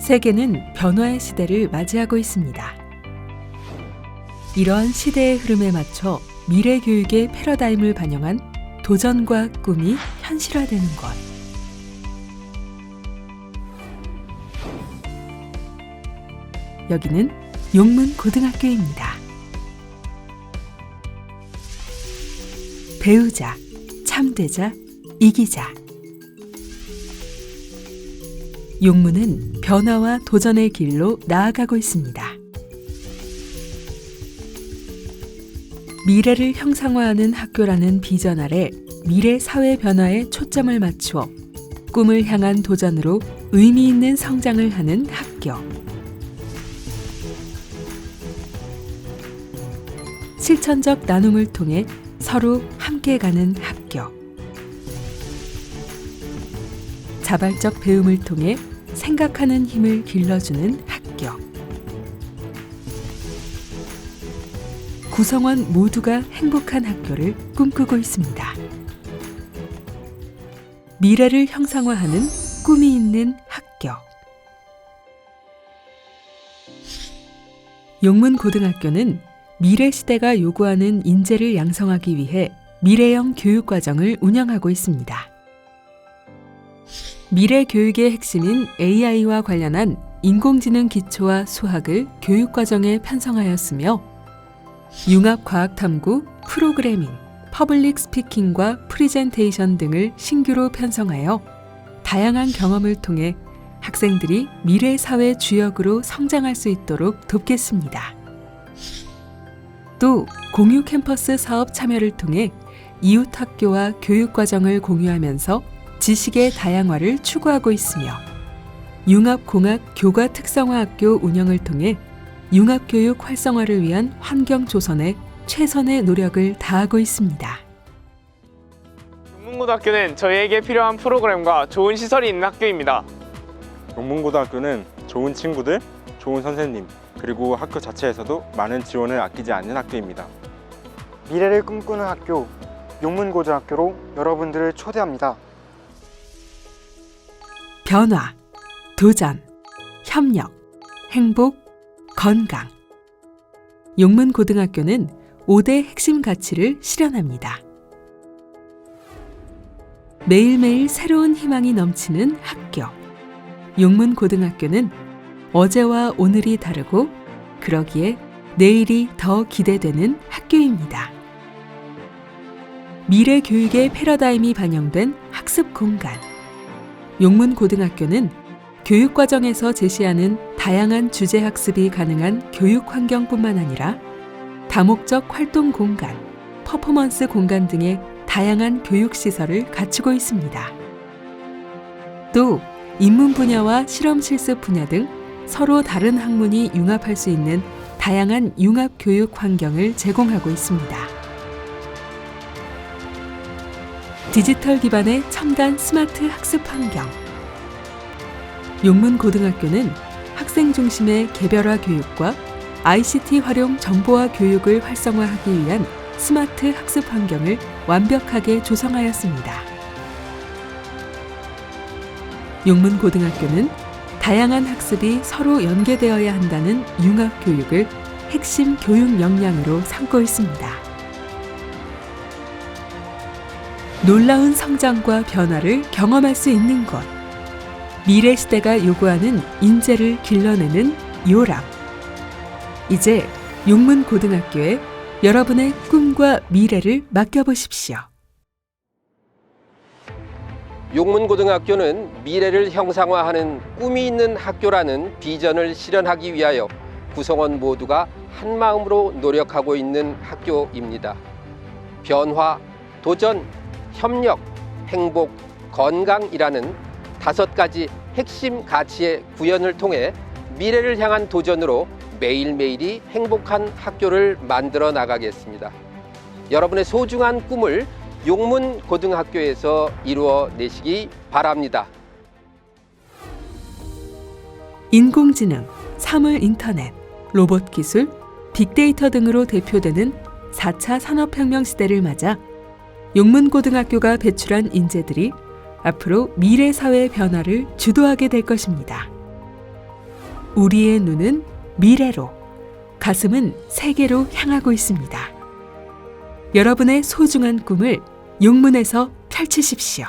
세계는 변화의 시대를 맞이하고 있습니다. 이러한 시대의 흐름에 맞춰 미래 교육의 패러다임을 반영한 도전과 꿈이 현실화되는 것. 여기는 용문 고등학교입니다. 배우자, 참되자, 이기자. 용문은 변화와 도전의 길로 나아가고 있습니다. 미래를 형상화하는 학교라는 비전 아래 미래 사회 변화에 초점을 맞추어 꿈을 향한 도전으로 의미 있는 성장을 하는 학교. 실천적 나눔을 통해 서로 함께 가는 학교. 자발적 배움을 통해 생각하는 힘을 길러주는 학교. 구성원 모두가 행복한 학교를 꿈꾸고 있습니다. 미래를 형상화하는 꿈이 있는 학교. 용문고등학교는 미래 시대가 요구하는 인재를 양성하기 위해 미래형 교육과정을 운영하고 있습니다. 미래 교육의 핵심인 AI와 관련한 인공지능 기초와 수학을 교육과정에 편성하였으며 융합과학탐구, 프로그래밍, 퍼블릭 스피킹과 프리젠테이션 등을 신규로 편성하여 다양한 경험을 통해 학생들이 미래 사회 주역으로 성장할 수 있도록 돕겠습니다. 또 공유 캠퍼스 사업 참여를 통해 이웃 학교와 교육 과정을 공유하면서 지식의 다양화를 추구하고 있으며 융합공학 교과 특성화 학교 운영을 통해 융합교육 활성화를 위한 환경 조성에 최선의 노력을 다하고 있습니다. 용문고등학교는 저희에게 필요한 프로그램과 좋은 시설이 있는 학교입니다. 용문고등학교는 좋은 친구들, 좋은 선생님, 그리고 학교 자체에서도 많은 지원을 아끼지 않는 학교입니다. 미래를 꿈꾸는 학교 용문고등학교로 여러분들을 초대합니다. 변화, 도전, 협력, 행복, 건강. 용문고등학교는 5대 핵심 가치를 실현합니다. 매일매일 새로운 희망이 넘치는 학교. 용문고등학교는 어제와 오늘이 다르고 그러기에 내일이 더 기대되는 학교입니다. 미래 교육의 패러다임이 반영된 학습 공간. 용문고등학교는 교육 과정에서 제시하는 다양한 주제 학습이 가능한 교육 환경뿐만 아니라 다목적 활동 공간, 퍼포먼스 공간 등의 다양한 교육 시설을 갖추고 있습니다. 또 인문 분야와 실험 실습 분야 등 서로 다른 학문이 융합할 수 있는 다양한 융합 교육 환경을 제공하고 있습니다. 디지털 기반의 첨단 스마트 학습 환경. 용문 고등학교는 학생 중심의 개별화 교육과 ICT 활용 정보화 교육을 활성화하기 위한 스마트 학습 환경을 완벽하게 조성하였습니다. 용문 고등학교는 다양한 학습이 서로 연계되어야 한다는 융합 교육을 핵심 교육 역량으로 삼고 있습니다. 놀라운 성장과 변화를 경험할 수 있는 곳. 미래 시대가 요구하는 인재를 길러내는 요람. 이제 용문고등학교에 여러분의 꿈과 미래를 맡겨보십시오. 용문고등학교는 미래를 형상화하는 꿈이 있는 학교라는 비전을 실현하기 위하여 구성원 모두가 한 마음으로 노력하고 있는 학교입니다. 변화, 도전, 협력, 행복, 건강이라는 다섯 가지 핵심 가치의 구현을 통해 미래를 향한 도전으로 매일매일이 행복한 학교를 만들어 나가겠습니다. 여러분의 소중한 꿈을 용문 고등학교에서 이루어 내시기 바랍니다. 인공지능, 사물 인터넷, 로봇 기술, 빅데이터 등으로 대표되는 4차 산업혁명 시대를 맞아 용문고등학교가 배출한 인재들이 앞으로 미래 사회의 변화를 주도하게 될 것입니다. 우리의 눈은 미래로, 가슴은 세계로 향하고 있습니다. 여러분의 소중한 꿈을 용문에서 펼치십시오.